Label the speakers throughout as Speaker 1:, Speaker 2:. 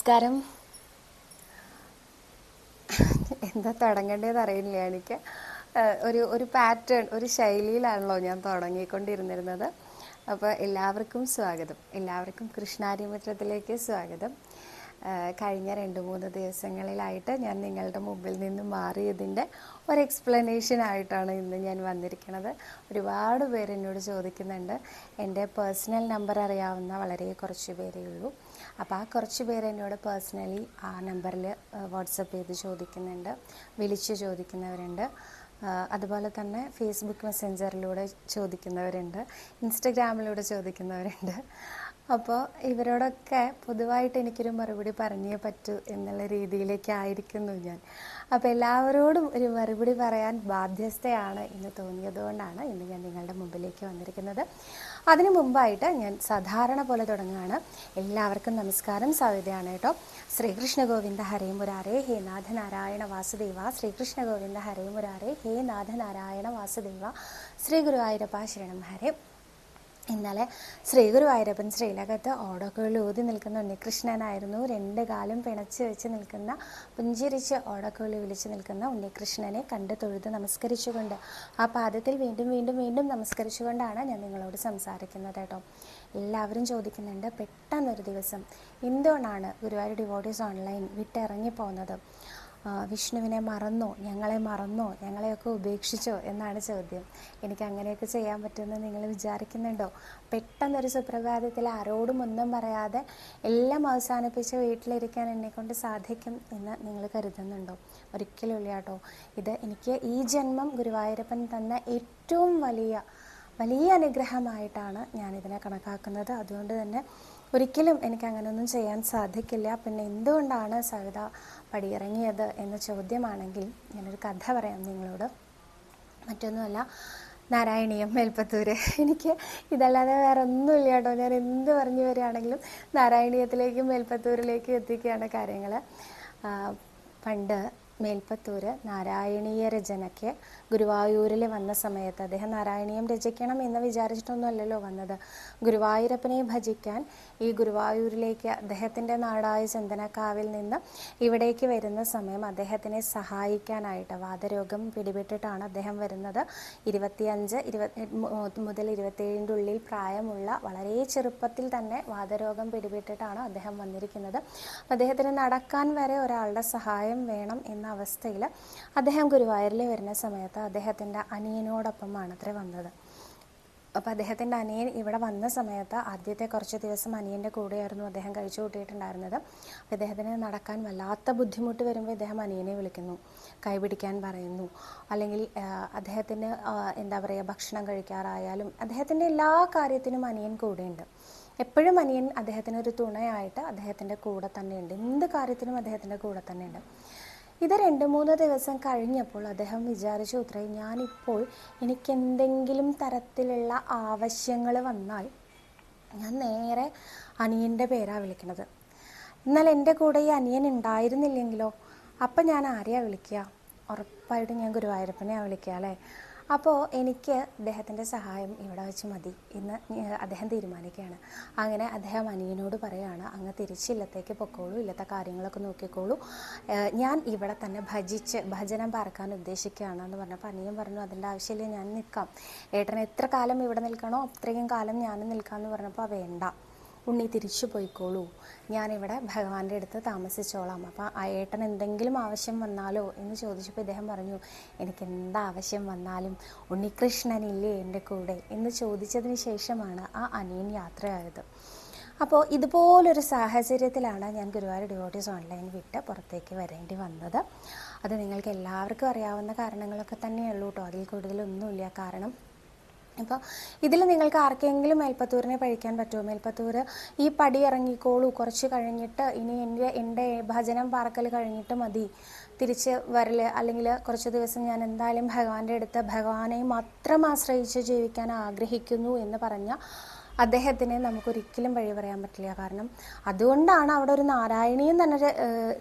Speaker 1: നമസ്കാരം. എന്താ തുടങ്ങേണ്ടതെന്ന് അറിയില്ല എനിക്ക്. ഒരു ഒരു പാറ്റേൺ ഒരു ശൈലിയിലാണല്ലോ ഞാൻ തുടങ്ങിക്കൊണ്ടിരുന്നിരുന്നത് അപ്പോൾ എല്ലാവർക്കും സ്വാഗതം. എല്ലാവർക്കും കൃഷ്ണാരിമിത്രത്തിലേക്ക് സ്വാഗതം. കഴിഞ്ഞ രണ്ട് മൂന്ന് ദിവസങ്ങളിലായിട്ട് ഞാൻ നിങ്ങളുടെ മുമ്പിൽ നിന്ന് മാറിയതിന്റെ ഒരു എക്സ്പ്ലനേഷൻ ആയിട്ടാണ് ഇന്ന് ഞാൻ വന്നിരിക്കുന്നത്. ഒരുപാട് പേര് എന്നോട് ചോദിക്കുന്നുണ്ട് എന്റെ പേഴ്സണൽ നമ്പർ അറിയാവുന്ന വളരെ കുറച്ച് പേരേ ഉള്ളൂ. അപ്പോൾ ആ കുറച്ച് പേര് എന്നോട് പേഴ്സണലി ആ നമ്പറിൽ വാട്സപ്പ് ചെയ്ത് ചോദിക്കുന്നുണ്ട് വിളിച്ച് ചോദിക്കുന്നവരുണ്ട്. അതുപോലെ തന്നെ ഫേസ്ബുക്ക് മെസ്സഞ്ചറിലൂടെ ചോദിക്കുന്നവരുണ്ട് ഇൻസ്റ്റഗ്രാമിലൂടെ ചോദിക്കുന്നവരുണ്ട്. അപ്പോൾ ഇവരോടൊക്കെ പൊതുവായിട്ട് എനിക്കൊരു മറുപടി പറഞ്ഞേ പറ്റൂ എന്നുള്ള രീതിയിലേക്കായിരിക്കുന്നു ഞാൻ. അപ്പോൾ എല്ലാവരോടും ഒരു മറുപടി പറയാൻ ബാധ്യസ്ഥയാണ് എന്ന് തോന്നിയതുകൊണ്ടാണ് ഇന്ന് ഞാൻ നിങ്ങളുടെ മുമ്പിലേക്ക് വന്നിരിക്കുന്നത്. അതിനു മുമ്പായിട്ട് ഞാൻ സാധാരണ പോലെ തുടങ്ങുകയാണ്. എല്ലാവർക്കും നമസ്കാരം. സവിതയാണ് കേട്ടോ. ശ്രീകൃഷ്ണ ഗോവിന്ദ ഹരേ മുരാരേ ഹേ നാഥനാരായണ വാസുദേവ. ശ്രീകൃഷ്ണ ഗോവിന്ദ ഹരേ മുരാരേ ഹേ നാഥനാരായണ വാസുദേവ. ശ്രീ ഗുരുവായൂരപ്പ ശരണം. ഹരേ. ഇന്നലെ ശ്രീഗുരു ഗുരുവായൂരപ്പൻ ശ്രീലകത്ത് ഓടക്കുഴൽ ഊതി നിൽക്കുന്ന ഉണ്ണികൃഷ്ണനായിരുന്നു. രണ്ട് കാലും പിണച്ച് വെച്ച് നിൽക്കുന്ന പുഞ്ചിരിച്ച് ഓടക്കുഴൽ വിളിച്ച് നിൽക്കുന്ന ഉണ്ണികൃഷ്ണനെ കണ്ട് തൊഴുത് നമസ്കരിച്ചുകൊണ്ട് ആ പാദത്തിൽ വീണ്ടും വീണ്ടും വീണ്ടും നമസ്കരിച്ചുകൊണ്ടാണ് ഞാൻ നിങ്ങളോട് സംസാരിക്കുന്നത് കേട്ടോ. എല്ലാവരും ചോദിക്കുന്നുണ്ട് പെട്ടെന്നൊരു ദിവസം എന്തുകൊണ്ടാണ് ഗുരുവായൂർ ഡിവോട്ടീസ് ഓൺലൈൻ വിട്ടിറങ്ങി പോകുന്നത് വിഷ്ണുവിനെ മറന്നോ ഞങ്ങളെ മറന്നോ ഞങ്ങളെയൊക്കെ ഉപേക്ഷിച്ചോ എന്നാണ് ചോദ്യം. എനിക്ക് അങ്ങനെയൊക്കെ ചെയ്യാൻ പറ്റുമെന്ന് നിങ്ങൾ വിചാരിക്കുന്നുണ്ടോ? പെട്ടെന്നൊരു സുപ്രഭാതത്തിൽ ആരോടും ഒന്നും പറയാതെ എല്ലാം അവസാനിപ്പിച്ച് വീട്ടിലിരിക്കാൻ എന്നെക്കൊണ്ട് സാധിക്കും എന്ന് നിങ്ങൾ കരുതുന്നുണ്ടോ? ഒരിക്കലും ഇല്ല കേട്ടോ. ഇത് എനിക്ക് ഈ ജന്മം ഗുരുവായൂരപ്പൻ തന്ന ഏറ്റവും വലിയ വലിയ അനുഗ്രഹമായിട്ടാണ് ഞാനിതിനെ കണക്കാക്കുന്നത്. അതുകൊണ്ട് തന്നെ ഒരിക്കലും എനിക്ക് അങ്ങനെയൊന്നും ചെയ്യാൻ സാധിക്കില്ല. പിന്നെ എന്തുകൊണ്ടാണ് സവിത പടിയിറങ്ങിയത് എന്ന ചോദ്യമാണെങ്കിൽ ഞാനൊരു കഥ പറയാം നിങ്ങളോട്. മറ്റൊന്നുമല്ല നാരായണീയം മേൽപ്പത്തൂര്. എനിക്ക് ഇതല്ലാതെ വേറെ ഒന്നുമില്ല കേട്ടോ. ഞാൻ എന്ത് പറഞ്ഞു വരികയാണെങ്കിലും നാരായണീയത്തിലേക്കും മേൽപ്പത്തൂരിലേക്കും എത്തിക്കുകയാണ് കാര്യങ്ങൾ പണ്ട് മേൽപ്പത്തൂര് നാരായണീയ രചനയ്ക്ക് ഗുരുവായൂരിൽ വന്ന സമയത്ത് അദ്ദേഹം നാരായണീയം രചിക്കണം എന്ന് വിചാരിച്ചിട്ടൊന്നുമല്ലല്ലോ വന്നത്. ഗുരുവായൂരപ്പനെ ഭജിക്കാൻ ഈ ഗുരുവായൂരിലേക്ക് അദ്ദേഹത്തിന്റെ നാടായ ചന്ദനക്കാവിൽ നിന്ന് ഇവിടേക്ക് വരുന്ന സമയം അദ്ദേഹത്തിനെ സഹായിക്കാനായിട്ട് വാതരോഗം പിടിപെട്ടിട്ടാണ് അദ്ദേഹം വരുന്നത്. ഇരുപത്തിയഞ്ച് ഇരുപത്തി മുതൽ ഇരുപത്തിയേഴിന്റെ ഉള്ളിൽ പ്രായമുള്ള വളരെ ചെറുപ്പത്തിൽ തന്നെ വാതരോഗം പിടിപെട്ടിട്ടാണ് അദ്ദേഹം വന്നിരിക്കുന്നത്. അദ്ദേഹത്തിന് നടക്കാൻ വരെ ഒരാളുടെ സഹായം വേണം എന്ന അവസ്ഥയിൽ അദ്ദേഹം ഗുരുവായൂരിൽ വരുന്ന സമയത്ത് അദ്ദേഹത്തിന്റെ അനിയനോടൊപ്പമാണ് അത്ര വന്നത്. അപ്പോൾ അദ്ദേഹത്തിന്റെ അനിയൻ ഇവിടെ വന്ന സമയത്ത് ആദ്യത്തെ കുറച്ച് ദിവസം അനിയന്റെ കൂടെയായിരുന്നു അദ്ദേഹം കഴിച്ചു കൂട്ടിയിട്ടുണ്ടായിരുന്നത്. അപ്പോൾ ഇദ്ദേഹത്തിന് നടക്കാൻ വല്ലാത്ത ബുദ്ധിമുട്ട് വരുമ്പോൾ ഇദ്ദേഹം അനിയനെ വിളിക്കുന്നു കൈപിടിക്കാൻ പറയുന്നു. അല്ലെങ്കിൽ അദ്ദേഹത്തിന് എന്താ പറയുക ഭക്ഷണം കഴിക്കാറായാലും അദ്ദേഹത്തിന്റെ എല്ലാ കാര്യത്തിനും അനിയൻ കൂടെയുണ്ട്. എപ്പോഴും അനിയൻ അദ്ദേഹത്തിന് ഒരു തുണയായിട്ട് അദ്ദേഹത്തിന്റെ കൂടെ തന്നെയുണ്ട്. എന്ത് കാര്യത്തിനും അദ്ദേഹത്തിന്റെ കൂടെ തന്നെയുണ്ട്. ഇത് രണ്ട് മൂന്ന് ദിവസം കഴിഞ്ഞപ്പോൾ അദ്ദേഹം വിചാരിച്ചു ഉത്രേ ഞാനിപ്പോൾ എനിക്ക് എന്തെങ്കിലും തരത്തിലുള്ള ആവശ്യങ്ങൾ വന്നാൽ ഞാൻ നേരെ അനിയന്റെ പേരാണ് വിളിക്കുന്നത് എന്നാൽ എന്റെ കൂടെ ഈ അനിയൻ ഉണ്ടായിരുന്നില്ലെങ്കിലോ? അപ്പം ഞാൻ ആരെയാണ് വിളിക്കുക? ഉറപ്പായിട്ടും ഞാൻ ഗുരുവായൂരപ്പനെയാണ് വിളിക്കുക അല്ലേ? അപ്പോൾ എനിക്ക് അദ്ദേഹത്തിന്റെ സഹായം ഇവിടെ വെച്ച് മതി എന്ന് ഞ- അദ്ദേഹം തീരുമാനിക്കുകയാണ്. അങ്ങനെ അദ്ദേഹം അനിയനോട് പറയുകയാണ് അങ്ങ് തിരിച്ചില്ലത്തേക്ക് പൊക്കോളൂ ഇല്ലത്തെ കാര്യങ്ങളൊക്കെ നോക്കിക്കോളൂ. ഞാൻ ഇവിടെ തന്നെ ഭജിച്ച് ഭജനം പറക്കാൻ ഉദ്ദേശിക്കുകയാണ് എന്ന് പറഞ്ഞപ്പോൾ അനിയൻ പറഞ്ഞു അതിന്റെ ആവശ്യമില്ല ഞാൻ നിൽക്കാം. ഏട്ടൻ എത്ര കാലം ഇവിടെ നിൽക്കണോ അത്രയും കാലം ഞാനും നിൽക്കാമെന്ന് പറഞ്ഞപ്പോൾ വേണ്ട. ഉണ്ണി തിരിച്ചു പോയിക്കോളൂ. ഞാനിവിടെ ഭഗവാന്റെ അടുത്ത് താമസിച്ചോളാം. അപ്പം ആ ഏട്ടൻ എന്തെങ്കിലും ആവശ്യം വന്നാലോ എന്ന് ചോദിച്ചപ്പോൾ ഇദ്ദേഹം പറഞ്ഞു എനിക്ക് എന്താവശ്യം വന്നാലും ഉണ്ണികൃഷ്ണനില്ലേ എന്റെ കൂടെ? എന്ന് ചോദിച്ചതിന് ശേഷമാണ് ആ അനിയൻ യാത്രയായത്. അപ്പോൾ ഇതുപോലൊരു സാഹചര്യത്തിലാണ് ഞാൻ ഗുരുവായൂർ ഡിവോട്ടീസ് ഓൺലൈൻ വിട്ട് പുറത്തേക്ക് വരേണ്ടി വന്നത്. അത് നിങ്ങൾക്ക് എല്ലാവർക്കും അറിയാവുന്ന കാരണങ്ങളൊക്കെ തന്നെയുള്ളൂ കേട്ടോ. അതിൽ കൂടുതലൊന്നുമില്ല. കാരണം അപ്പോൾ ഇതിൽ നിങ്ങൾക്ക് ആർക്കെങ്കിലും മേൽപ്പത്തൂരിനെ പഴിക്കാൻ പറ്റുമോ? മേൽപ്പത്തൂർ ഈ പടി ഇറങ്ങിക്കോളൂ കുറച്ച് കഴിഞ്ഞിട്ട് ഇനി എന്റെ എന്റെ ഭജനം പാർക്കൽ കഴിഞ്ഞിട്ട് മതി. തിരിച്ച് വരൽ അല്ലെങ്കിൽ കുറച്ച് ദിവസം ഞാൻ എന്തായാലും ഭഗവാന്റെ അടുത്ത് ഭഗവാനെ മാത്രം ആശ്രയിച്ച് ജീവിക്കാൻ ആഗ്രഹിക്കുന്നു എന്ന് പറഞ്ഞ അദ്ദേഹത്തിനെ നമുക്കൊരിക്കലും വഴി പറയാൻ പറ്റില്ല. കാരണം അതുകൊണ്ടാണ് അവിടെ ഒരു നാരായണീയം തന്നെ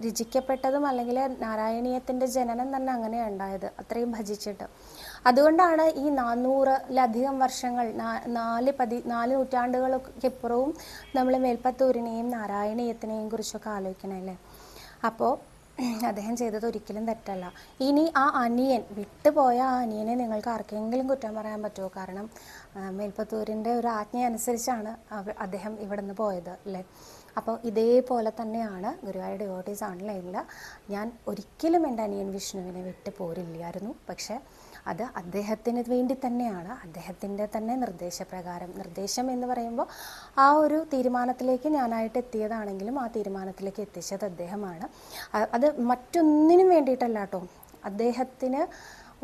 Speaker 1: രചിക്കപ്പെട്ടതും അല്ലെങ്കിൽ നാരായണീയത്തിന്റെ ജനനം തന്നെ അങ്ങനെ ഉണ്ടായത് അത്രയും ഭജിച്ചിട്ട്. അതുകൊണ്ടാണ് ഈ നാനൂറിലധികം വർഷങ്ങൾ നാല് പതി നാല് നൂറ്റാണ്ടുകൾക്കിപ്പുറവും നമ്മൾ മേൽപ്പത്തൂരിനെയും നാരായണീയത്തിനെയും കുറിച്ചൊക്കെ ആലോചിക്കണല്ലേ? അപ്പോൾ അദ്ദേഹം ചെയ്തത് ഒരിക്കലും തെറ്റല്ല. ഇനി ആ അനിയൻ വിട്ടുപോയ ആ അനിയനെ നിങ്ങൾക്ക് ആർക്കെങ്കിലും കുറ്റം പറയാൻ പറ്റുമോ? കാരണം മേൽപ്പത്തൂരിന്റെ ഒരു ആജ്ഞ അനുസരിച്ചാണ് അദ്ദേഹം ഇവിടെ നിന്ന് പോയത് അല്ലേ? അപ്പോൾ ഇതേപോലെ തന്നെയാണ് ഗുരുവായൂർ ഡിവോട്ടീസ് ഓൺലൈനിൽ ഞാൻ ഒരിക്കലും എന്റെ അനിയൻ വിഷ്ണുവിനെ വിട്ടു പോരില്ലായിരുന്നു പക്ഷേ അത് അദ്ദേഹത്തിന് വേണ്ടി തന്നെയാണ്. അദ്ദേഹത്തിന്റെ തന്നെ നിർദ്ദേശപ്രകാരം. നിർദ്ദേശം എന്ന് പറയുമ്പോൾ ആ ഒരു തീരുമാനത്തിലേക്ക് ഞാനായിട്ട് എത്തിയതാണെങ്കിലും ആ തീരുമാനത്തിലേക്ക് എത്തിച്ചത് അദ്ദേഹമാണ്. അത് മറ്റൊന്നിനും വേണ്ടിയിട്ടല്ല കേട്ടോ അദ്ദേഹത്തിന്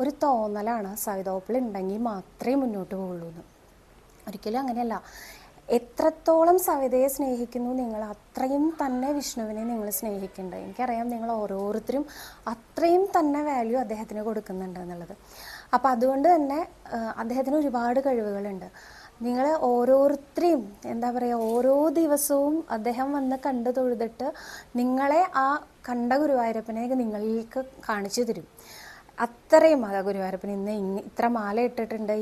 Speaker 1: ഒരു തോന്നലാണ് സവിതോപ്പിൾ ഉണ്ടെങ്കിൽ മാത്രമേ മുന്നോട്ട് പോകുള്ളൂ എന്ന് ഒരിക്കലും അങ്ങനെയല്ല. എത്രത്തോളം സവിതയെ സ്നേഹിക്കുന്നു നിങ്ങൾ അത്രയും തന്നെ വിഷ്ണുവിനെ നിങ്ങൾ സ്നേഹിക്കുന്നുണ്ട്. എനിക്കറിയാം നിങ്ങൾ ഓരോരുത്തരും അത്രയും തന്നെ വാല്യൂ അദ്ദേഹത്തിന് കൊടുക്കുന്നുണ്ട് എന്നുള്ളത്. അപ്പോൾ അതുകൊണ്ട് തന്നെ അദ്ദേഹത്തിന് ഒരുപാട് കഴിവുകളുണ്ട്. നിങ്ങൾ ഓരോരുത്തരെയും എന്താ പറയുക ഓരോ ദിവസവും അദ്ദേഹം വന്ന് കണ്ടു തൊഴുതിട്ട് നിങ്ങളെ ആ കണ്ട ഗുരുവായൂരപ്പനെ നിങ്ങൾക്ക് കാണിച്ചു തരും. അത്രയും അതാ ഗുരുവായൂരപ്പൻ ഇന്ന് ഇത്ര മാല ഇട്ടിട്ടുണ്ട്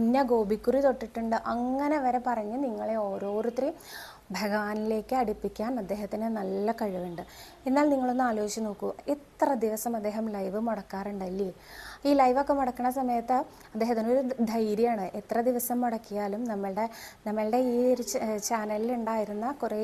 Speaker 1: ഇന്ന ഗോപിക്കുറി തൊട്ടിട്ടുണ്ട്. അങ്ങനെ വരെ പറഞ്ഞ് നിങ്ങളെ ഓരോരുത്തരെയും ഭഗവാനിലേക്ക് അടുപ്പിക്കാൻ അദ്ദേഹത്തിന് നല്ല കഴിവുണ്ട്. എന്നാൽ നിങ്ങളൊന്ന് ആലോചിച്ച് നോക്കൂ എത്ര ദിവസം അദ്ദേഹം ലൈവ് മുടക്കാറുണ്ടല്ലേ? ഈ ലൈവൊക്കെ മുടക്കുന്ന സമയത്ത് അദ്ദേഹത്തിന് ഒരു ധൈര്യമാണ്. എത്ര ദിവസം മുടക്കിയാലും നമ്മളുടെ നമ്മളുടെ ഈ ഒരു ചാനലിൽ ഉണ്ടായിരുന്ന കുറേ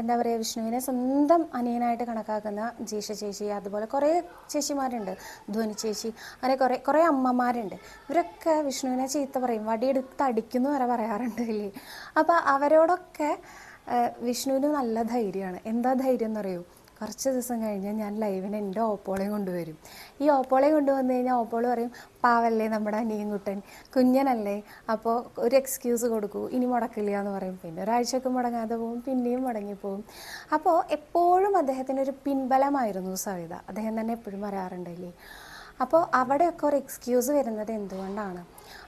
Speaker 1: എന്താ പറയുക വിഷ്ണുവിനെ സ്വന്തം അനിയനായിട്ട് കണക്കാക്കുന്ന ജീഷ ചേച്ചി അതുപോലെ കുറേ ചേച്ചിമാരുണ്ട് ധ്വനി ചേച്ചി അങ്ങനെ കുറേ കുറേ അമ്മമാരുണ്ട്. ഇവരൊക്കെ വിഷ്ണുവിനെ ചീത്ത പറയും വടിയെടുത്ത് അടിക്കുന്നു വരെ പറയാറുണ്ട് അല്ലേ? അപ്പോൾ അവരോടൊക്കെ വിഷ്ണുവിന് നല്ല ധൈര്യമാണ്. എന്താ ധൈര്യം എന്നറിയൂ? കുറച്ച് ദിവസം കഴിഞ്ഞ് ഞാൻ ലൈവിന് എന്റെ ഓപ്പോളെയും കൊണ്ടുവരും. ഈ ഓപ്പോളെ കൊണ്ടുവന്നു കഴിഞ്ഞാൽ ഓപ്പോൾ പറയും പാവല്ലേ നമ്മുടെ അനിയൻകുട്ടൻ. കുഞ്ഞനല്ലേ. അപ്പോൾ ഒരു എക്സ്ക്യൂസ് കൊടുക്കൂ. ഇനി മുടക്കില്ല എന്ന് പറയും. പിന്നെ ഒരാഴ്ചയൊക്കെ മുടങ്ങാതെ പോകും. പിന്നെയും മുടങ്ങിപ്പോവും. അപ്പോൾ എപ്പോഴും അദ്ദേഹത്തിന്റെ ഒരു പിൻബലമായിരുന്നു സവിത. അദ്ദേഹം തന്നെ എപ്പോഴും പറയാറുണ്ടല്ലേ? അപ്പോൾ അവിടെയൊക്കെ ഒരു എക്സ്ക്യൂസ് വരുന്നത് എന്തുകൊണ്ടാണ്?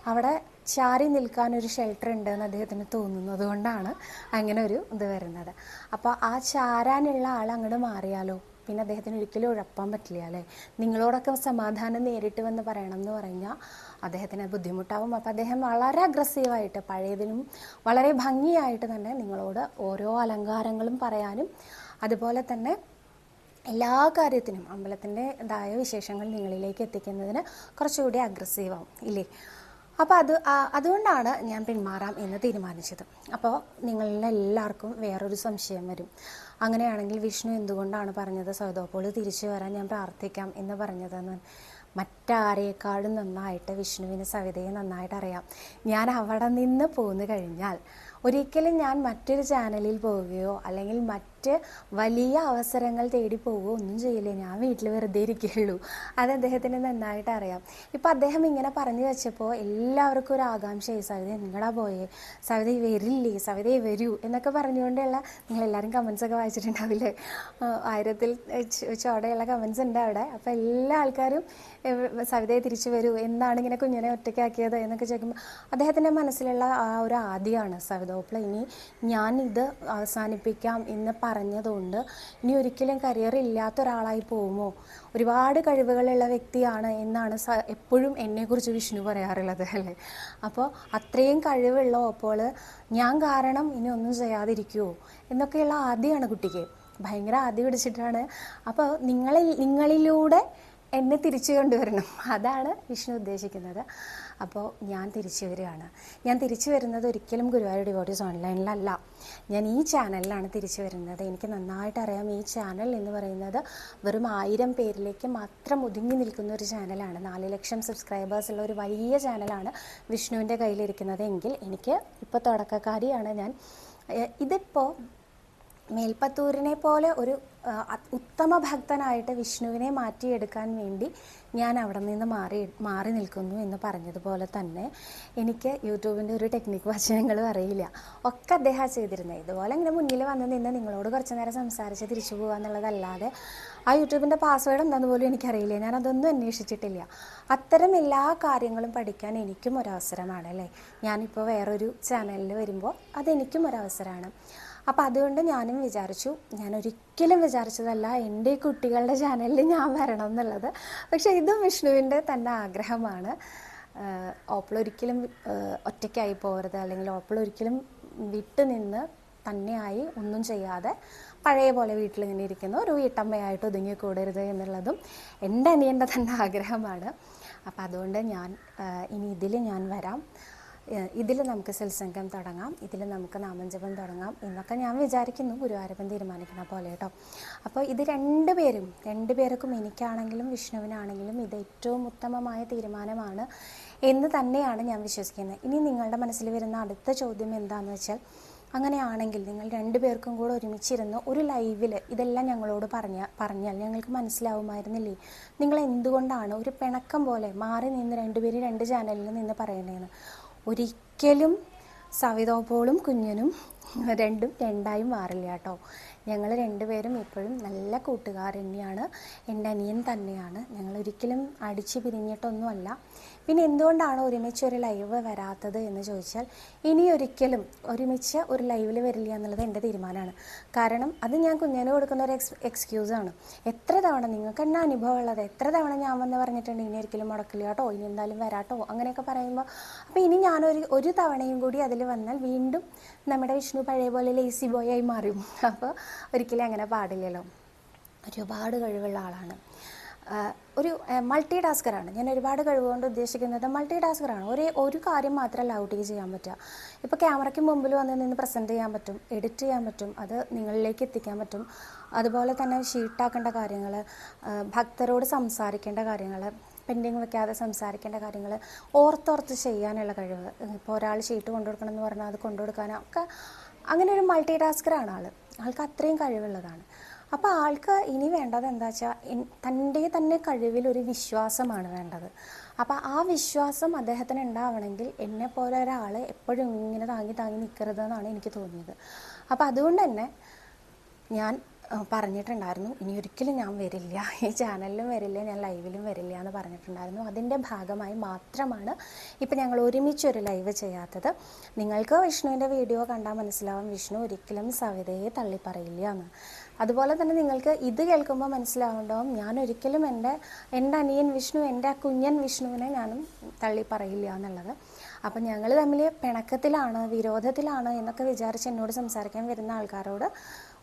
Speaker 1: അവിടെ ചാരി നിൽക്കാൻ ഒരു ഷെൽട്ടർ ഉണ്ടെന്ന് അദ്ദേഹത്തിന് തോന്നുന്നത് കൊണ്ടാണ് അങ്ങനെ ഒരു ഇത് വരുന്നത്. അപ്പോൾ ആ ചാരാനുള്ള ആൾ അങ്ങോട്ട് മാറിയാലോ? പിന്നെ അദ്ദേഹത്തിന് ഒരിക്കലും ഉഴപ്പാൻ പറ്റില്ല അല്ലേ? നിങ്ങളോടൊക്കെ സമാധാനം നേരിട്ട് വന്ന് പറയണം എന്ന് പറഞ്ഞാൽ അദ്ദേഹത്തിന് ബുദ്ധിമുട്ടാവും. അപ്പോൾ അദ്ദേഹം വളരെ അഗ്രസീവായിട്ട് പഴയതിനും വളരെ ഭംഗിയായിട്ട് തന്നെ നിങ്ങളോട് ഓരോ അലങ്കാരങ്ങളും പറയാനും അതുപോലെ തന്നെ എല്ലാ കാര്യത്തിനും അമ്പലത്തിന്റെതായ വിശേഷങ്ങൾ നിങ്ങളിലേക്ക് എത്തിക്കുന്നതിന് കുറച്ചുകൂടി അഗ്രസീവാവും ഇല്ലേ? അപ്പോൾ അത് അതുകൊണ്ടാണ് ഞാൻ പിന്മാറാം എന്ന് തീരുമാനിച്ചത്. അപ്പോൾ നിങ്ങളെല്ലാവർക്കും വേറൊരു സംശയം വരും. അങ്ങനെയാണെങ്കിൽ വിഷ്ണു എന്തുകൊണ്ടാണ് പറഞ്ഞത് സൗദോപ്പോൾ തിരിച്ചു വരാൻ ഞാൻ പ്രാർത്ഥിക്കാം എന്ന് പറഞ്ഞതെന്ന്? മറ്റാരേക്കാളും നന്നായിട്ട് വിഷ്ണുവിന് സവിതയെ നന്നായിട്ട് അറിയാം. ഞാൻ അവിടെ നിന്ന് പോന്നു കഴിഞ്ഞാൽ ഒരിക്കലും ഞാൻ മറ്റൊരു ചാനലിൽ പോവുകയോ അല്ലെങ്കിൽ മറ്റ് വലിയ അവസരങ്ങൾ തേടി പോവുകയോ ഒന്നും ചെയ്യില്ല. ഞാൻ വീട്ടിൽ വെറുതെ ഇരിക്കുകയുള്ളൂ. അത് അദ്ദേഹത്തിന് നന്നായിട്ട് അറിയാം. ഇപ്പം അദ്ദേഹം ഇങ്ങനെ പറഞ്ഞു വെച്ചപ്പോൾ എല്ലാവർക്കും ഒരു ആകാംക്ഷയായി സവിത നിങ്ങളാ പോയേ? സവിത വരില്ലേ? സവിത വരൂ? എന്നൊക്കെ പറഞ്ഞുകൊണ്ടുള്ള കമൻസ് ഒക്കെ വായിച്ചിട്ടുണ്ടാവില്ലേ? ആയിരത്തിൽ ചോടെയുള്ള കമൻസ് ഉണ്ട് അവിടെ. അപ്പോൾ എല്ലാ ആൾക്കാരും സവിതയെ തിരിച്ചു വരൂ. എന്താണ് ഇങ്ങനെ കുഞ്ഞിനെ ഒറ്റയ്ക്കാക്കിയത്? എന്നൊക്കെ ചോദിക്കുമ്പോൾ അദ്ദേഹത്തിന്റെ മനസ്സിലുള്ള ആ ഒരു ആദ്യമാണ് സവിതോപ്പിള ഇനി ഞാൻ ഇത് അവസാനിപ്പിക്കാം എന്ന് പറഞ്ഞതുകൊണ്ട് ഇനി ഒരിക്കലും കരിയർ ഇല്ലാത്ത ഒരാളായി പോകുമോ? ഒരുപാട് കഴിവുകളുള്ള വ്യക്തിയാണ് എന്നാണ് എപ്പോഴും എന്നെക്കുറിച്ച് വിഷ്ണു പറയാറുള്ളത് അല്ലേ? അപ്പോൾ അത്രയും കഴിവുള്ള അപ്പോൾ ഞാൻ കാരണം ഇനി ഒന്നും ചെയ്യാതിരിക്കുമോ എന്നൊക്കെയുള്ള ആദ്യമാണ് കുട്ടിക്ക്. ഭയങ്കര ആദ്യം പിടിച്ചിട്ടാണ്. അപ്പോൾ നിങ്ങളിൽ നിങ്ങളിലൂടെ എന്നെ തിരിച്ചു കൊണ്ടുവരണം. അതാണ് വിഷ്ണു ഉദ്ദേശിക്കുന്നത്. അപ്പോൾ ഞാൻ തിരിച്ചു വരികയാണ്. ഞാൻ തിരിച്ചു വരുന്നത് ഒരിക്കലും ഗുരുവായൂർ ഡിവോട്ടീസ് ഓൺലൈനിലല്ല ഞാൻ ഈ ചാനലിലാണ് തിരിച്ചു വരുന്നത്. എനിക്ക് നന്നായിട്ട് അറിയാം ഈ ചാനൽ എന്ന് പറയുന്നത് വെറും ആയിരം പേരിലേക്ക് മാത്രം ഒതുങ്ങി നിൽക്കുന്ന ഒരു ചാനലാണ് നാല് ലക്ഷം സബ്സ്ക്രൈബേഴ്സ് ഉള്ള ഒരു വലിയ ചാനലാണ് വിഷ്ണുവിന്റെ കയ്യിലിരിക്കുന്നത്. എങ്കിൽ എനിക്ക് ഇപ്പോൾ തുടക്കക്കാരിയാണ് ഞാൻ. ഇതിപ്പോൾ മേൽപ്പത്തൂരിനെ പോലെ ഒരു ഉത്തമ ഭക്തനായിട്ട് വിഷ്ണുവിനെ മാറ്റിയെടുക്കാൻ വേണ്ടി ഞാൻ അവിടെ നിന്ന് മാറി മാറി നിൽക്കുന്നു എന്ന് പറഞ്ഞതുപോലെ തന്നെ എനിക്ക് യൂട്യൂബിന്റെ ഒരു ടെക്നിക്ക് വചനങ്ങളും അറിയില്ല. ഒക്കെ അദ്ദേഹം ചെയ്തിരുന്നത് ഇതുപോലെ ഇങ്ങനെ മുന്നിൽ വന്ന് നിന്ന് നിങ്ങളോട് കുറച്ച് നേരം സംസാരിച്ച് തിരിച്ചു പോകുക എന്നുള്ളതല്ലാതെ ആ യൂട്യൂബിന്റെ പാസ്വേഡ് എന്താണെന്ന് പോലും എനിക്കറിയില്ല. ഞാൻ അതൊന്നും അന്വേഷിച്ചിട്ടില്ല. അത്തരം എല്ലാ കാര്യങ്ങളും പഠിക്കാൻ എനിക്കും ഒരവസരമാണ് അല്ലേ? ഞാനിപ്പോൾ വേറൊരു ചാനലിൽ വരുമ്പോൾ അതെനിക്കും ഒരവസരമാണ്. അപ്പം അതുകൊണ്ട് ഞാനും വിചാരിച്ചു ഞാൻ ഒരിക്കലും വിചാരിച്ചതല്ല എന്റെ കുട്ടികളുടെ ചാനലിൽ ഞാൻ വരണം എന്നുള്ളത്. പക്ഷേ ഇതും വിഷ്ണുവിന്റെ തന്നെ ആഗ്രഹമാണ്. ഓപ്പിൾ ഒരിക്കലും ഒറ്റയ്ക്കായി പോകരുത്. അല്ലെങ്കിൽ ഓപ്പിൾ ഒരിക്കലും വിട്ടു നിന്ന് തന്നെയായി ഒന്നും ചെയ്യാതെ പഴയ പോലെ വീട്ടിലിങ്ങനെ ഇരിക്കുന്ന. ഒരു വീട്ടമ്മയായിട്ട് ഒതുങ്ങിക്കൂടരുത് എന്നുള്ളതും എന്റെ അനിയന്റെ തന്നെ ആഗ്രഹമാണ്. അപ്പം അതുകൊണ്ട് ഞാൻ ഇനി ഇതിൽ ഞാൻ വരാം. ഇതിൽ നമുക്ക് സത്സംഗം തുടങ്ങാം. ഇതിൽ നമുക്ക് നാമജപം തുടങ്ങാം എന്നൊക്കെ ഞാൻ വിചാരിക്കുന്നു. ഗുരുവായൂരപ്പൻ തീരുമാനിക്കുന്ന പോലെ കേട്ടോ അപ്പോൾ ഇത് രണ്ട് പേരും രണ്ട് പേർക്കും എനിക്കാണെങ്കിലും വിഷ്ണുവിനാണെങ്കിലും ഇത് ഏറ്റവും ഉത്തമമായ തീരുമാനമാണ് എന്ന് തന്നെയാണ് ഞാൻ വിശ്വസിക്കുന്നത്. ഇനി നിങ്ങളുടെ മനസ്സിൽ വരുന്ന അടുത്ത ചോദ്യം എന്താണെന്ന് വെച്ചാൽ അങ്ങനെയാണെങ്കിൽ നിങ്ങൾ രണ്ടുപേർക്കും കൂടെ ഒരുമിച്ചിരുന്ന് ഒരു ലൈവിൽ ഇതെല്ലാം ഞങ്ങളോട് പറഞ്ഞ പറഞ്ഞാൽ ഞങ്ങൾക്ക് മനസ്സിലാവുമായിരുന്നില്ലേ? നിങ്ങൾ എന്തുകൊണ്ടാണ് ഒരു പിണക്കം പോലെ മാറി നിന്ന് രണ്ടുപേരും രണ്ട് ചാനലിൽ നിന്ന് പറയണേന്ന്? ഒരിക്കലും സവിതോപോളും കുഞ്ഞനും രണ്ടും രണ്ടായി മാറില്ല കേട്ടോ. ഞങ്ങൾ രണ്ടുപേരും ഇപ്പോഴും നല്ല കൂട്ടുകാർ തന്നെയാണ്. എന്റെ അനിയൻ തന്നെയാണ്. ഞങ്ങൾ ഒരിക്കലും അടിച്ചു പിരിഞ്ഞിട്ടൊന്നുമല്ല. പിന്നെ എന്തുകൊണ്ടാണ് ഒരുമിച്ച് ഒരു ലൈവ് വരാത്തത് എന്ന് ചോദിച്ചാൽ ഇനി ഒരിക്കലും ഒരുമിച്ച് ഒരു ലൈവിൽ വരില്ല എന്നുള്ളത് എന്റെ തീരുമാനമാണ്. കാരണം അത് ഞാൻ കുഞ്ഞിന് കൊടുക്കുന്ന ഒരു എക്സ് എക്സ്ക്യൂസാണ് എത്ര തവണ നിങ്ങൾക്ക് എന്നാ അനുഭവം ഉള്ളത്? എത്ര തവണ ഞാൻ വന്ന് പറഞ്ഞിട്ടുണ്ട് ഇനി ഒരിക്കലും മുടക്കില്ല കേട്ടോ ഇനി എന്തായാലും വരാട്ടോ അങ്ങനെയൊക്കെ പറയുമ്പോൾ അപ്പോൾ ഇനി ഞാനൊരു ഒരു തവണയും കൂടി അതിൽ വന്നാൽ വീണ്ടും നമ്മുടെ വിഷ്ണു പഴയ പോലെ ലേസി ബോയ് ആയി മാറും. അപ്പോൾ ഒരിക്കലും അങ്ങനെ പാടില്ലല്ലോ. ഒരുപാട് കഴിവുള്ള ആളാണ്. ഒരു മൾട്ടി ടാസ്കറാണ് ഞാൻ ഒരുപാട് കഴിവുകൊണ്ട് ഉദ്ദേശിക്കുന്നത് മൾട്ടി ടാസ്കറാണ് ഒരേ ഒരു കാര്യം മാത്രമല്ല ഔട്ടിങ് ചെയ്യാൻ പറ്റുക. ഇപ്പോൾ ക്യാമറയ്ക്ക് മുമ്പിൽ വന്ന് നിന്ന് പ്രസന്റ് ചെയ്യാൻ പറ്റും എഡിറ്റ് ചെയ്യാൻ പറ്റും അത് നിങ്ങളിലേക്ക് എത്തിക്കാൻ പറ്റും. അതുപോലെ തന്നെ ഷീട്ടാക്കേണ്ട കാര്യങ്ങൾ ഭക്തരോട് സംസാരിക്കേണ്ട കാര്യങ്ങൾ പെൻഡിങ് വെക്കാതെ സംസാരിക്കേണ്ട കാര്യങ്ങൾ ഓർത്തോർത്ത് ചെയ്യാനുള്ള കഴിവ്. ഇപ്പോൾ ഒരാൾ ഷീറ്റ് കൊണ്ടുകൊടുക്കണം എന്ന് പറഞ്ഞാൽ അത് കൊണ്ടുകൊടുക്കാനോ ഒക്കെ അങ്ങനെ ഒരു മൾട്ടി ടാസ്കറാണ് ആൾ ആൾക്ക് അത്രയും കഴിവുള്ളതാണ്. അപ്പോൾ ആൾക്ക് ഇനി വേണ്ടത് എന്താ വെച്ചാൽ തന്റെ തന്നെ കഴിവിൽ ഒരു വിശ്വാസമാണ് വേണ്ടത്. അപ്പോൾ ആ വിശ്വാസം അദ്ദേഹത്തിന് ഉണ്ടാവണമെങ്കിൽ എന്നെ പോലെ ഒരാൾ എപ്പോഴും ഇങ്ങനെ താങ്ങി താങ്ങി നിൽക്കരുത് എന്നാണ് എനിക്ക് തോന്നിയത്. അപ്പോൾ അതുകൊണ്ട് തന്നെ ഞാൻ പറഞ്ഞിട്ടുണ്ടായിരുന്നു. ഇനി ഒരിക്കലും ഞാൻ വരില്ല. ഈ ചാനലിലും വരില്ല ഞാൻ ലൈവിലും വരില്ല എന്ന് പറഞ്ഞിട്ടുണ്ടായിരുന്നു. അതിന്റെ ഭാഗമായി മാത്രമാണ് ഇപ്പം ഞങ്ങൾ ഒരുമിച്ചൊരു ലൈവ് ചെയ്യാത്തത്. നിങ്ങൾക്ക് വിഷ്ണുവിന്റെ വീഡിയോ കണ്ടാൽ മനസ്സിലാവും വിഷ്ണു ഒരിക്കലും സവിതയെ തള്ളിപ്പറയില്ല എന്ന്. അതുപോലെ തന്നെ നിങ്ങൾക്ക് ഇത് കേൾക്കുമ്പോൾ മനസ്സിലാവുണ്ടാവും ഞാൻ ഒരിക്കലും എന്റെ എന്റെ അനിയൻ വിഷ്ണു എന്റെ കുഞ്ഞൻ വിഷ്ണുവിനെ ഞാനും തള്ളിപ്പറയില്ല എന്നുള്ളത്. അപ്പം ഞങ്ങൾ തമ്മിൽ പിണക്കത്തിലാണ് വിരോധത്തിലാണ് എന്നൊക്കെ വിചാരിച്ച് എന്നോട് സംസാരിക്കാൻ വരുന്ന ആൾക്കാരോട്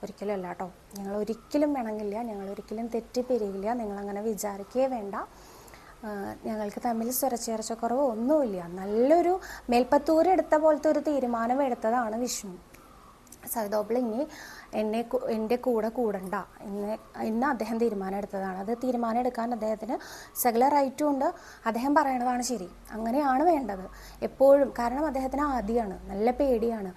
Speaker 1: ഒരിക്കലും അല്ല കേട്ടോ ഞങ്ങൾ ഒരിക്കലും പിണങ്ങില്ല ഞങ്ങൾ ഒരിക്കലും തെറ്റിപ്പിരിയില്ല നിങ്ങളങ്ങനെ വിചാരിക്കുകയേ വേണ്ട. ഞങ്ങൾക്ക് തമ്മിൽ സ്വരച്ചേർച്ചക്കുറവ് ഒന്നുമില്ല. നല്ലൊരു മേൽപ്പത്തൂരെടുത്ത പോലത്തെ ഒരു തീരുമാനം എടുത്തതാണ് വിഷ്ണു. ഇനി എന്നെ എന്റെ കൂടെ കൂടണ്ട. എന്ന് ഇന്ന് അദ്ദേഹം തീരുമാനം എടുത്തതാണ്. അത് തീരുമാനം എടുക്കാൻ അദ്ദേഹത്തിന് സകല റൈറ്റും ഉണ്ട്. അദ്ദേഹം പറയണതാണ് ശരി. അങ്ങനെയാണ് വേണ്ടത്. എപ്പോഴും കാരണം അദ്ദേഹത്തിന് ആദ്യമാണ് നല്ല പേടിയാണ്.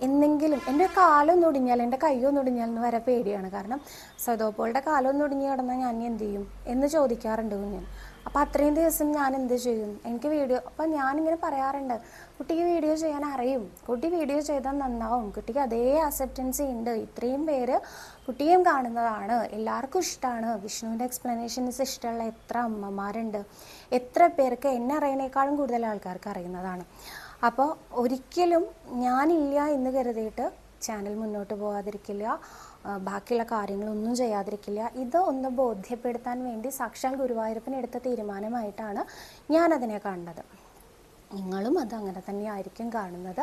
Speaker 1: എന്തെങ്കിലും എന്റെ കാലൊന്നും ഒടിഞ്ഞാൽ എന്റെ കൈയൊന്നും ഒടിഞ്ഞാൽ എന്ന് വരെ പേടിയാണ്. കാരണം സവിതോപ്പോളുടെ കാലൊന്നും ഒടിഞ്ഞ് കിടന്നാൽ ഞാൻ എന്ത് ചെയ്യും? എന്ന് ചോദിക്കാറുണ്ട് കുഞ്ഞൻ. അപ്പം അത്രയും ദിവസം ഞാൻ എന്ത് ചെയ്യും? എനിക്ക് വീഡിയോ അപ്പം ഞാനിങ്ങനെ പറയാറുണ്ട് കുട്ടിക്ക് വീഡിയോ ചെയ്യാൻ അറിയും. കുട്ടി വീഡിയോ ചെയ്താൽ നന്നാവും. കുട്ടിക്ക് അതേ അക്സെപ്റ്റൻസി ഉണ്ട്. ഇത്രയും പേര് കുട്ടിയും കാണുന്നതാണ്. എല്ലാവർക്കും ഇഷ്ടമാണ് വിഷ്ണുവിന്റെ എക്സ്പ്ലനേഷൻസ് ഇഷ്ടമുള്ള എത്ര അമ്മമാരുണ്ട്. എത്ര പേർക്ക് എന്നെ അറിയണേക്കാളും കൂടുതൽ ആൾക്കാർക്ക് അറിയുന്നതാണ്. അപ്പോൾ ഒരിക്കലും ഞാനില്ല എന്ന് കരുതിയിട്ട് ചാനൽ മുന്നോട്ട് പോകാതിരിക്കില്ല ബാക്കിയുള്ള കാര്യങ്ങളൊന്നും ചെയ്യാതിരിക്കില്ല. ഇത് ഒന്ന് ബോധ്യപ്പെടുത്താൻ വേണ്ടി സാക്ഷാൽ ഗുരുവായൂരപ്പൻ എടുത്ത തീരുമാനമായിട്ടാണ് ഞാനതിനെ കണ്ടത് നിങ്ങളും അത് അങ്ങനെ തന്നെയായിരിക്കും കാണുന്നത്.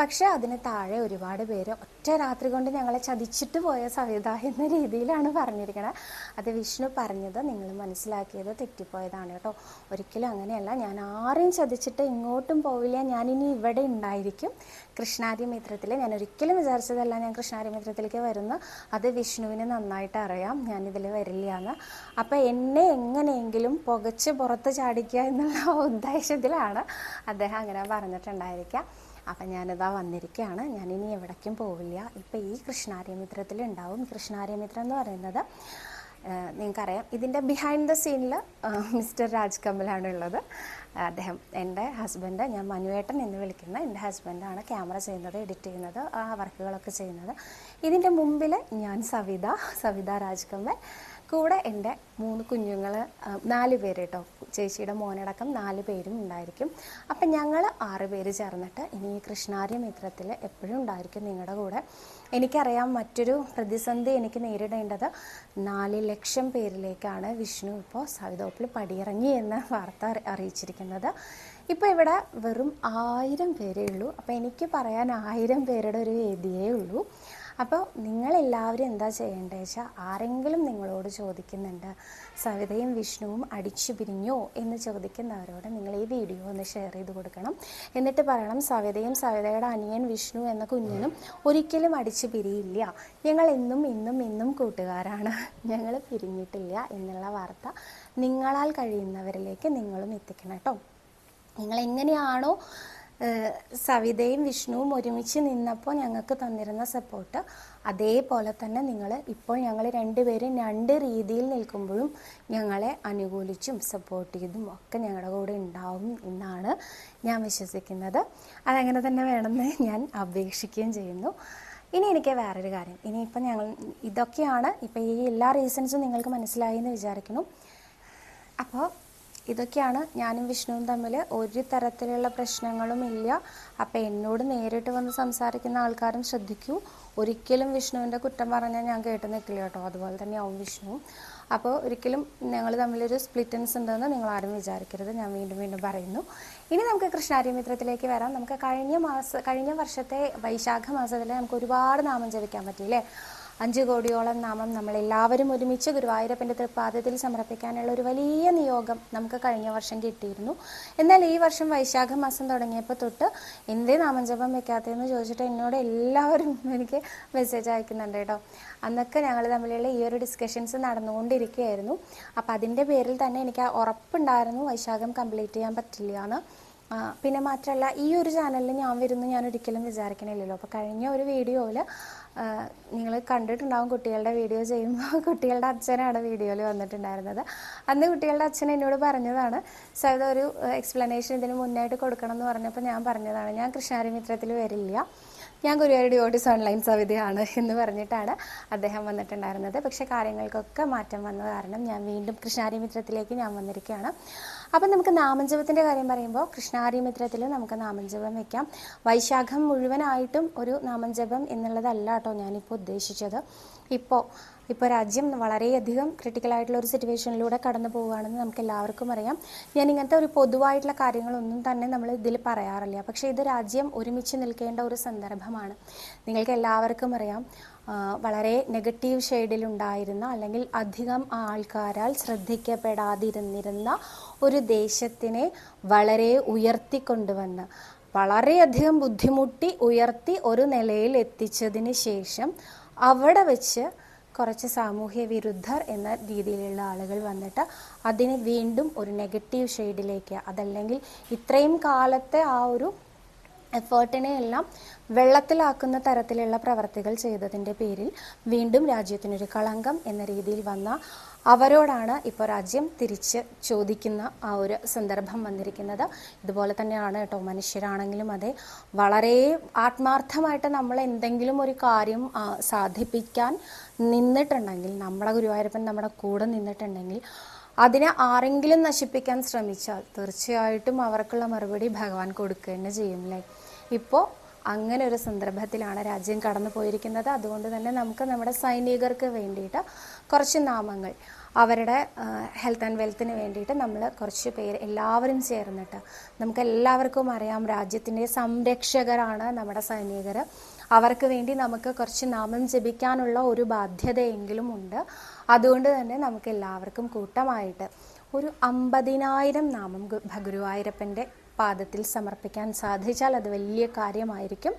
Speaker 1: പക്ഷേ അതിന് താഴെ ഒരുപാട് പേര് ഒറ്റ രാത്രി കൊണ്ട് ഞങ്ങളെ ചതിച്ചിട്ട് പോയ സവിത എന്ന രീതിയിലാണ് പറഞ്ഞിരിക്കുന്നത് അത് വിഷ്ണു പറഞ്ഞത് നിങ്ങൾ മനസ്സിലാക്കിയത് തെറ്റിപ്പോയതാണ് കേട്ടോ. ഒരിക്കലും അങ്ങനെയല്ല. ഞാൻ ആരെയും ചതിച്ചിട്ട് ഇങ്ങോട്ടും പോവില്ല. ഞാനിനി ഇവിടെ ഉണ്ടായിരിക്കും. കൃഷ്ണാരി മിത്രത്തിൽ ഞാൻ ഒരിക്കലും വിചാരിച്ചതല്ല ഞാൻ കൃഷ്ണാരി മിത്രത്തിലേക്ക് വരുന്ന. അത് വിഷ്ണുവിന് നന്നായിട്ട് അറിയാം. ഞാനിതിൽ വരില്ല എന്ന്. അപ്പോൾ എന്നെ എങ്ങനെയെങ്കിലും പുകച്ച് പുറത്ത് ചാടിക്കുക എന്നുള്ള ഉദ്ദേശത്തിലാണ് അദ്ദേഹം അങ്ങനെ പറഞ്ഞിട്ടുണ്ടായിരിക്കുക. അപ്പം ഞാനിതാ വന്നിരിക്കുകയാണ് ഞാനിനി എവിടേക്കും പോവില്ല. ഇപ്പം ഈ കൃഷ്ണാര്യമിത്രത്തിൽ ഉണ്ടാവും കൃഷ്ണാര്യമിത്രം എന്ന് പറയുന്നത് നിങ്ങൾക്കറിയാം. ഇതിന്റെ ബിഹൈൻഡ് ദ സീനിൽ മിസ്റ്റർ രാജ് കമലാണ് ഉള്ളത്. അദ്ദേഹം എന്റെ ഹസ്ബൻഡ് ഞാൻ മനുവേട്ടൻ എന്ന് വിളിക്കുന്ന എന്റെ ഹസ്ബൻഡാണ് ക്യാമറ ചെയ്യുന്നത് എഡിറ്റ് ചെയ്യുന്നത് ആ വർക്കുകളൊക്കെ ചെയ്യുന്നത്. ഇതിന്റെ മുമ്പിൽ ഞാൻ സവിത സവിത രാജ് കമൽ കൂടെ എന്റെ മൂന്ന് കുഞ്ഞുങ്ങൾ നാല് പേര് കേട്ടോ ചേച്ചിയുടെ മോനടക്കം നാല് പേരും ഉണ്ടായിരിക്കും. അപ്പം ഞങ്ങൾ ആറ് പേര് ചേർന്നിട്ട് ഇനി ഈ കൃഷ്ണാര്യ മിത്രത്തിൽ എപ്പോഴും ഉണ്ടായിരിക്കും നിങ്ങളുടെ കൂടെ. എനിക്കറിയാം മറ്റൊരു പ്രതിസന്ധി എനിക്ക് നേരിടേണ്ടത് നാല് ലക്ഷം പേരിലേക്കാണ് വിഷ്ണു ഇപ്പോൾ സവിതോപ്പിൽ പടിയിറങ്ങി എന്ന വാർത്ത അറി- അറിയിച്ചിരിക്കുന്നത്. ഇപ്പോൾ ഇവിടെ വെറും ആയിരം പേരേ ഉള്ളൂ. അപ്പോൾ എനിക്ക് പറയാൻ ആയിരം പേരുടെ ഒരു വേദിയേ ഉള്ളൂ. അപ്പോൾ നിങ്ങളെല്ലാവരും എന്താ ചെയ്യേണ്ടത് വെച്ചാൽ ആരെങ്കിലും നിങ്ങളോട് ചോദിക്കുന്നുണ്ട് സവിതയും വിഷ്ണുവും അടിച്ചു പിരിഞ്ഞോ എന്ന് ചോദിക്കുന്നവരോട് നിങ്ങൾ ഈ വീഡിയോ ഒന്ന് ഷെയർ ചെയ്ത് കൊടുക്കണം. എന്നിട്ട് പറയണം സവിതയും സവിതയുടെ അനിയൻ വിഷ്ണു എന്ന കുഞ്ഞിനും ഒരിക്കലും അടിച്ചു പിരിയില്ല. ഞങ്ങൾ എന്നും ഇന്നും ഇന്നും കൂട്ടുകാരാണ്. ഞങ്ങൾ പിരിഞ്ഞിട്ടില്ല എന്നുള്ള വാർത്ത നിങ്ങളാൽ കഴിയുന്നവരിലേക്ക് നിങ്ങളും എത്തിക്കണം കേട്ടോ. നിങ്ങൾ എങ്ങനെയാണോ സവിതയും വിഷ്ണുവും ഒരുമിച്ച് നിന്നപ്പോൾ ഞങ്ങൾക്ക് തന്നിരുന്ന സപ്പോർട്ട് അതേപോലെ തന്നെ നിങ്ങൾ ഇപ്പോൾ ഞങ്ങൾ രണ്ടുപേരും രണ്ട് രീതിയിൽ നിൽക്കുമ്പോഴും ഞങ്ങളെ അനുകൂലിച്ചും സപ്പോർട്ട് ചെയ്തും ഒക്കെ ഞങ്ങളുടെ കൂടെ ഉണ്ടാവും എന്നാണ് ഞാൻ വിശ്വസിക്കുന്നത്. അതങ്ങനെ തന്നെ വേണമെന്ന് ഞാൻ അപേക്ഷിക്കുകയും ചെയ്യുന്നു. ഇനി എനിക്ക് വേറൊരു കാര്യം. ഇനിയിപ്പോൾ ഞങ്ങൾ ഇതൊക്കെയാണ് ഇപ്പോൾ ഈ എല്ലാ റീസൺസും നിങ്ങൾക്ക് മനസ്സിലായി എന്ന് വിചാരിക്കുന്നു. അപ്പോൾ ഇതൊക്കെയാണ് ഞാനും വിഷ്ണുവും തമ്മിൽ ഒരു തരത്തിലുള്ള പ്രശ്നങ്ങളും ഇല്ല. അപ്പം എന്നോട് നേരിട്ട് വന്ന് സംസാരിക്കുന്ന ആൾക്കാരും ശ്രദ്ധിക്കൂ. ഒരിക്കലും വിഷ്ണുവിന്റെ കുറ്റം പറഞ്ഞാൽ ഞാൻ കേട്ട് നിൽക്കില്ല കേട്ടോ. അതുപോലെ തന്നെ ഓ വിഷ്ണുവും. അപ്പോൾ ഒരിക്കലും ഞങ്ങൾ തമ്മിലൊരു സ്പ്ലിറ്റൻസ് ഉണ്ടെന്ന് നിങ്ങൾ ആരും വിചാരിക്കരുത്. ഞാൻ വീണ്ടും വീണ്ടും പറയുന്നു. ഇനി നമുക്ക് കൃഷ്ണാര്യമിത്രത്തിലേക്ക് വരാം. നമുക്ക് കഴിഞ്ഞ മാസം കഴിഞ്ഞ വർഷത്തെ വൈശാഖ മാസത്തിൽ നമുക്ക് ഒരുപാട് നാമം ജപിക്കാൻ പറ്റിയില്ലേ അഞ്ച് കോടിയോളം നാമം നമ്മൾ എല്ലാവരും ഒരുമിച്ച് ഗുരുവായൂരപ്പന്റെ തൃപ്പാദത്തിൽ സമർപ്പിക്കാനുള്ള ഒരു വലിയ നിയോഗം നമുക്ക് കഴിഞ്ഞ വർഷം കിട്ടിയിരുന്നു. എന്നാൽ ഈ വർഷം വൈശാഖ മാസം തുടങ്ങിയപ്പോൾ തൊട്ട് എന്തേ നാമജപം വെക്കാത്തതെന്ന് ചോദിച്ചിട്ട് എന്നോട് എല്ലാവരും എനിക്ക് മെസ്സേജ് അയക്കുന്നുണ്ട് കേട്ടോ. അന്നൊക്കെ ഞങ്ങൾ തമ്മിലുള്ള ഈ ഒരു ഡിസ്കഷൻസ് നടന്നുകൊണ്ടിരിക്കുകയായിരുന്നു. അപ്പോൾ അതിന്റെ പേരിൽ തന്നെ എനിക്ക് ഉറപ്പുണ്ടായിരുന്നു വൈശാഖം കംപ്ലീറ്റ് ചെയ്യാൻ പറ്റില്ല എന്ന്. പിന്നെ മാത്രമല്ല ഈ ഒരു ചാനലിൽ ഞാൻ വരുന്നു ഞാൻ ഒരിക്കലും വിചാരിക്കണില്ലല്ലോ. അപ്പോൾ കഴിഞ്ഞ ഒരു വീഡിയോയിൽ നിങ്ങൾ കണ്ടിട്ടുണ്ടാവും കുട്ടികളുടെ വീഡിയോ ചെയ്യുമ്പോൾ കുട്ടികളുടെ അച്ഛനാണ് വീഡിയോയിൽ വന്നിട്ടുണ്ടായിരുന്നത്. അന്ന് കുട്ടികളുടെ അച്ഛൻ എന്നോട് പറഞ്ഞതാണ് സവിത ഒരു എക്സ്പ്ലനേഷൻ ഇതിന് മുന്നായിട്ട് കൊടുക്കണം എന്ന് പറഞ്ഞപ്പോൾ ഞാൻ പറഞ്ഞതാണ് ഞാൻ കൃഷ്ണാരി മിത്രത്തിൽ വരില്ല. ഞാൻ ഗുരുവായൂർ ഡിയോട്ടിസ് ഓൺലൈൻ സവിതയാണ് എന്ന് പറഞ്ഞിട്ടാണ് അദ്ദേഹം വന്നിട്ടുണ്ടായിരുന്നത്. പക്ഷേ കാര്യങ്ങൾക്കൊക്കെ മാറ്റം വന്നത് കാരണം ഞാൻ വീണ്ടും കൃഷ്ണാരി മിത്രത്തിലേക്ക് ഞാൻ വന്നിരിക്കുകയാണ്. അപ്പം നമുക്ക് നാമജപത്തിന്റെ കാര്യം പറയുമ്പോൾ കൃഷ്ണാരിമിത്രത്തിൽ നമുക്ക് നാമജപം വെക്കാം. വൈശാഖം മുഴുവനായിട്ടും ഒരു നാമജപം എന്നുള്ളതല്ല കേട്ടോ ഞാനിപ്പോൾ ഉദ്ദേശിച്ചത്. ഇപ്പോൾ ഇപ്പോൾ രാജ്യം വളരെയധികം ക്രിട്ടിക്കലായിട്ടുള്ള ഒരു സിറ്റുവേഷനിലൂടെ കടന്നു പോവുകയാണെന്ന് നമുക്ക് എല്ലാവർക്കും അറിയാം. ഞാൻ ഇങ്ങനത്തെ ഒരു പൊതുവായിട്ടുള്ള കാര്യങ്ങളൊന്നും തന്നെ നമ്മൾ ഇതിൽ പറയാറില്ല. പക്ഷേ ഇത് രാജ്യം ഒരുമിച്ച് നിൽക്കേണ്ട ഒരു സന്ദർഭമാണ്. നിങ്ങൾക്ക് എല്ലാവർക്കും അറിയാം വളരെ നെഗറ്റീവ് ഷെയ്ഡിലുണ്ടായിരുന്ന അല്ലെങ്കിൽ അധികം ആൾക്കാരാൽ ശ്രദ്ധിക്കപ്പെടാതിരുന്നിരുന്ന ഒരു ദേശത്തിനെ വളരെ ഉയർത്തിക്കൊണ്ടുവന്ന് വളരെയധികം ബുദ്ധിമുട്ടി ഉയർത്തി ഒരു നിലയിൽ എത്തിച്ചതിന് ശേഷം അവിടെ വെച്ച് കുറച്ച് സാമൂഹ്യ വിരുദ്ധർ എന്ന രീതിയിലുള്ള ആളുകൾ വന്നിട്ട് അതിന് വീണ്ടും ഒരു നെഗറ്റീവ് ഷെയ്ഡിലേക്ക് അതല്ലെങ്കിൽ ഇത്രയും കാലത്തെ ആ ഒരു എഫേർട്ടിനെ എല്ലാം വെള്ളത്തിലാക്കുന്ന തരത്തിലുള്ള പ്രവർത്തികൾ ചെയ്തതിന്റെ പേരിൽ വീണ്ടും രാജ്യത്തിനൊരു കളങ്കം എന്ന രീതിയിൽ വന്ന അവരോടാണ് ഇപ്പോൾ രാജ്യം തിരിച്ച് ചോദിക്കുന്ന ആ ഒരു സന്ദർഭം വന്നിരിക്കുന്നത്. ഇതുപോലെ തന്നെയാണ് കേട്ടോ മനുഷ്യരാണെങ്കിലും അതെ വളരെ ആത്മാർത്ഥമായിട്ട് നമ്മൾ എന്തെങ്കിലും ഒരു കാര്യം സാധിപ്പിക്കാൻ നിന്നിട്ടുണ്ടെങ്കിൽ നമ്മുടെ ഗുരുവായൂരപ്പൻ നമ്മുടെ കൂടെ നിന്നിട്ടുണ്ടെങ്കിൽ അതിനെ ആരെങ്കിലും നശിപ്പിക്കാൻ ശ്രമിച്ചാൽ തീർച്ചയായിട്ടും അവർക്കുള്ള മറുപടി ഭഗവാൻ കൊടുക്കുക തന്നെ ചെയ്യും അല്ലേ? ഇപ്പോൾ അങ്ങനെ ഒരു സന്ദർഭത്തിലാണ് രാജ്യം കടന്നു പോയിരിക്കുന്നത് അതുകൊണ്ട് തന്നെ നമുക്ക് നമ്മുടെ സൈനികർക്ക് വേണ്ടിയിട്ട് കുറച്ച് നാമങ്ങൾ അവരുടെ ഹെൽത്ത് ആൻഡ് വെൽത്തിന് വേണ്ടിയിട്ട് നമ്മൾ കുറച്ച് പേര് എല്ലാവരും ചേർന്നിട്ട് നമുക്ക് എല്ലാവർക്കും അറിയാം രാജ്യത്തിന്റെ സംരക്ഷകരാണ് നമ്മുടെ സൈനികർ അവർക്ക് വേണ്ടി നമുക്ക് കുറച്ച് നാമം ജപിക്കാനുള്ള ഒരു ബാധ്യതയെങ്കിലും ഉണ്ട്. അതുകൊണ്ട് തന്നെ നമുക്ക് എല്ലാവർക്കും കൂട്ടമായിട്ട് ഒരു അമ്പതിനായിരം നാമം ഗുരുവായൂരപ്പന്റെ പാദത്തിൽ സമർപ്പിക്കാൻ സാധിച്ചാൽ അത് വലിയ കാര്യമായിരിക്കും.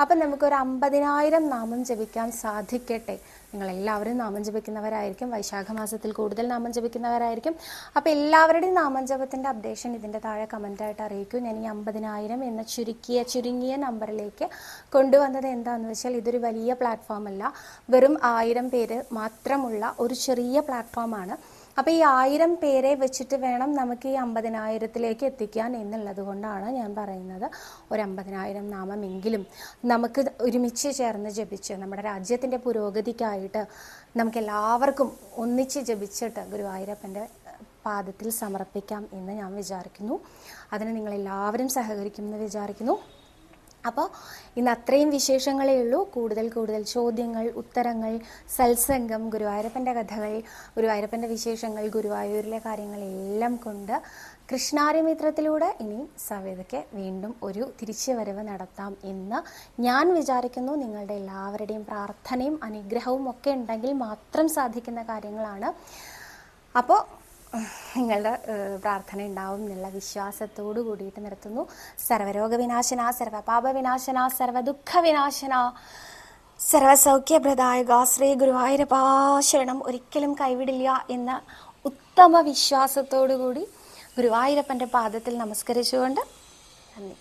Speaker 1: അപ്പം നമുക്കൊരു അമ്പതിനായിരം നാമം ജപിക്കാൻ സാധിക്കട്ടെ. നിങ്ങളെല്ലാവരും നാമം ജപിക്കുന്നവരായിരിക്കും. വൈശാഖ മാസത്തിൽ കൂടുതൽ നാമം ജപിക്കുന്നവരായിരിക്കും. അപ്പോൾ എല്ലാവരുടെയും നാമം ജപത്തിന്റെ അപ്ഡേഷൻ ഇതിന്റെ താഴെ കമന്റായിട്ട് അറിയിക്കൂ. ഞാൻ ഈ അമ്പതിനായിരം എന്ന ചുരുക്കിയ ചുരുങ്ങിയ നമ്പറിലേക്ക് കൊണ്ടുവന്നത് എന്താണെന്ന് വെച്ചാൽ ഇതൊരു വലിയ പ്ലാറ്റ്ഫോം അല്ല. വെറും ആയിരം പേര് മാത്രമുള്ള ഒരു ചെറിയ പ്ലാറ്റ്ഫോമാണ് അപ്പോൾ ഈ ആയിരം പേരെ വെച്ചിട്ട് വേണം നമുക്ക് ഈ അമ്പതിനായിരത്തിലേക്ക് എത്തിക്കാൻ എന്നുള്ളത് കൊണ്ടാണ് ഞാൻ പറയുന്നത്. ഒരു അമ്പതിനായിരം നാമമെങ്കിലും നമുക്ക് ഒരുമിച്ച് ചേർന്ന് ജപിച്ച് നമ്മുടെ രാജ്യത്തിന്റെ പുരോഗതിക്കായിട്ട് നമുക്ക് എല്ലാവർക്കും ഒന്നിച്ച് ജപിച്ചിട്ട് ഗുരുവായൂരപ്പന്റെ പാദത്തിൽ സമർപ്പിക്കാം എന്ന് ഞാൻ വിചാരിക്കുന്നു. അതിന് നിങ്ങളെല്ലാവരും സഹകരിക്കുമെന്ന് വിചാരിക്കുന്നു. അപ്പോൾ ഇന്ന് അത്രയും വിശേഷങ്ങളേ ഉള്ളൂ. കൂടുതൽ കൂടുതൽ ചോദ്യങ്ങൾ ഉത്തരങ്ങൾ സത്സംഗം ഗുരുവായൂരപ്പന്റെ കഥകൾ ഗുരുവായൂരപ്പന്റെ വിശേഷങ്ങൾ ഗുരുവായൂരിലെ കാര്യങ്ങളെല്ലാം കൊണ്ട് കൃഷ്ണാരിമിത്രത്തിലൂടെ ഇനി സവേതയ്ക്ക് വീണ്ടും ഒരു തിരിച്ചുവരവ് നടത്താം എന്ന് ഞാൻ വിചാരിക്കുന്നു. നിങ്ങളുടെ എല്ലാവരുടെയും പ്രാർത്ഥനയും അനുഗ്രഹവും ഒക്കെ ഉണ്ടെങ്കിൽ മാത്രം സാധിക്കുന്ന കാര്യങ്ങളാണ്. അപ്പോൾ നിങ്ങളുടെ പ്രാർത്ഥന ഉണ്ടാവും എന്നുള്ള വിശ്വാസത്തോടു കൂടിയിട്ട് നിർത്തുന്നു. സർവരോഗ വിനാശന സർവപാപ വിനാശന സർവദുഃഖ വിനാശന സർവസൗഖ്യപ്രദായക ശ്രീ ഗുരുവായൂരപ്പാശരണം ഒരിക്കലും കൈവിടില്ല എന്ന ഉത്തമ വിശ്വാസത്തോടു കൂടി ഗുരുവായൂരപ്പന്റെ പാദത്തിൽ നമസ്കരിച്ചുകൊണ്ട് നന്ദി.